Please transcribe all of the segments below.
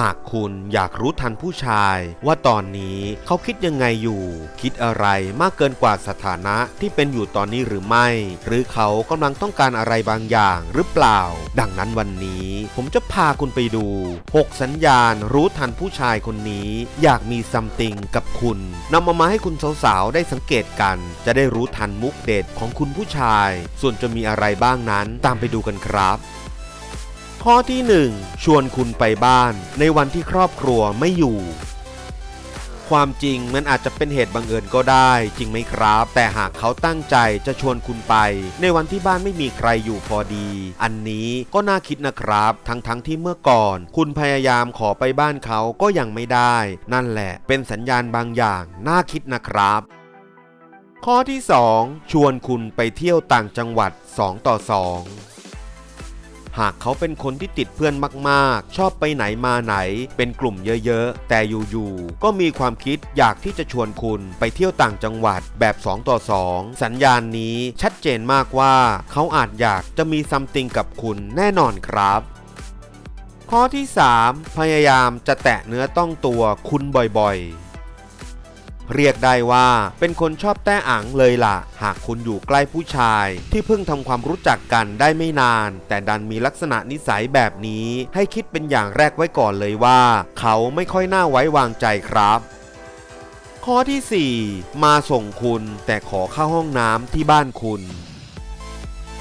หากคุณอยากรู้ทันผู้ชาย ว่าตอนนี้เขาคิดยังไงอยู่ คิดอะไรมากเกินกว่าสถานะที่เป็นอยู่ตอนนี้หรือไม่ หรือเขากำลังต้องการอะไรบางอย่างหรือเปล่า ดังนั้นวันนี้ผมจะพาคุณไปดู 6 สัญญาณรู้ทันผู้ชายคนนี้ อยากมีซัมติงกับคุณนำมามาให้คุณสาวๆได้สังเกตกัน จะได้รู้ทันมุกเด็ดของคุณผู้ชาย ส่วนจะมีอะไรบ้างนั้นตามไปดูกันครับ ข้อที่ 1 ชวนคุณไปบ้าน ในวันที่ครอบครัวไม่อยู่ ความจริงมันอาจจะเป็นเหตุบังเอิญก็ได้ จริงไหมครับ แต่หากเขาตั้งใจจะชวนคุณไป ในวันที่บ้านไม่มีใครอยู่พอดี อันนี้ก็น่าคิดนะครับ ทั้งๆทที่เมื่อก่อน คุณพยายามขอไปบ้านเขาก็ยังไม่ได้ นั่นแหละ เป็นสัญญาณบางอย่างน่าคิดนะครับข้อที่ 2 ชวนคุณไปเที่ยวต่างจังหวัด 2 ต่อ 2 หากเขาเป็นคนที่ติดเพื่อนมากๆ ชอบไปไหนมาไหน เป็นกลุ่มเยอะๆ แต่อยู่ๆ ก็มีความคิดอยากที่จะชวนคุณไปเที่ยวต่างจังหวัดแบบ 2 ต่อ 2 สัญญาณนี้ชัดเจนมากว่าเขาอาจอยากจะมีซัมติงกับคุณแน่นอนครับข้อที่ 3 พยายามจะแตะเนื้อต้องตัวคุณบ่อยๆ เรียกได้ว่าเป็นคนชอบแต้อังเลยล่ะ หากคุณอยู่ใกล้ผู้ชาย ที่เพิ่งทำความรู้จักกันได้ไม่นาน แต่ดันมีลักษณะนิสัยแบบนี้ ให้คิดเป็นอย่างแรกไว้ก่อนเลยว่า เขาไม่ค่อยน่าไว้วางใจครับข้อที่ 4 มาส่งคุณแต่ขอเข้าห้องน้ำที่บ้านคุณ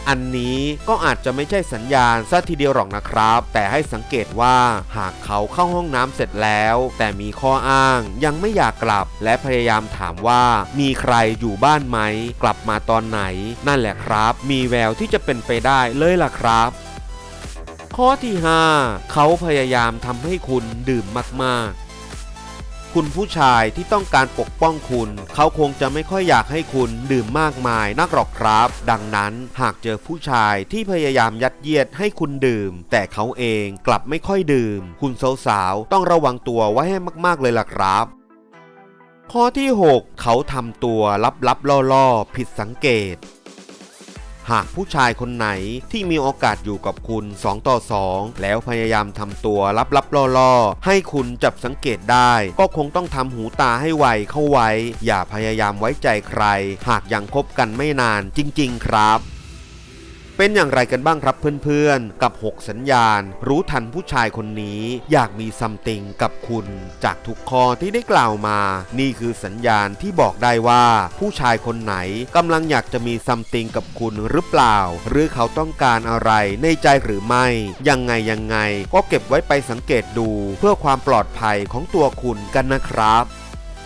อันนี้ก็อาจจะไม่ใช่สัญญาณซะทีเดียวหรอกนะครับ แต่ให้สังเกตว่าหากเขาเข้าห้องน้ำเสร็จแล้ว แต่มีข้ออ้างยังไม่อยากกลับ และพยายามถามว่ามีใครอยู่บ้านไหม กลับมาตอนไหน นั่นแหละครับ มีแววที่จะเป็นไปได้เลยล่ะครับข้อที่ 5 เขาพยายามทำให้คุณดื่มมาก ๆ คุณผู้ชายที่ต้องการปกป้องคุณ เขาคงจะไม่ค่อยอยากให้คุณดื่มมากมายนักหรอกครับ ดังนั้นหากเจอผู้ชายที่พยายามยัดเยียดให้คุณดื่ม แต่เขาเองกลับไม่ค่อยดื่ม คุณสาวๆต้องระวังตัวไว้ให้มากๆเลยล่ะครับข้อที่ 6 เขาทำตัวลับๆล่อๆ ผิดสังเกต หากผู้ชายคนไหนที่มีโอกาสอยู่กับคุณ 2 ต่อ 2 แล้วพยายามทำตัวลับๆล่อๆให้คุณจับสังเกตได้ ก็คงต้องทำหูตาให้ไวเข้าไว้ อย่าพยายามไว้ใจใคร หากยังคบกันไม่นานจริง ๆ ครับ เป็นอย่างไรกันบ้างครับเพื่อนๆ กับ 6 สัญญาณ รู้ทันผู้ชายคนนี้ อยากมีซัมติงกับคุณ จากทุกข้อที่ได้กล่าวมา นี่คือสัญญาณที่บอกได้ว่า ผู้ชายคนไหนกำลังอยากจะมีซัมติงกับคุณหรือเปล่า หรือเขาต้องการอะไรในใจหรือไม่ ยังไงยังไง ก็เก็บไว้ไปสังเกตดู เพื่อความปลอดภัยของตัวคุณกันนะครับ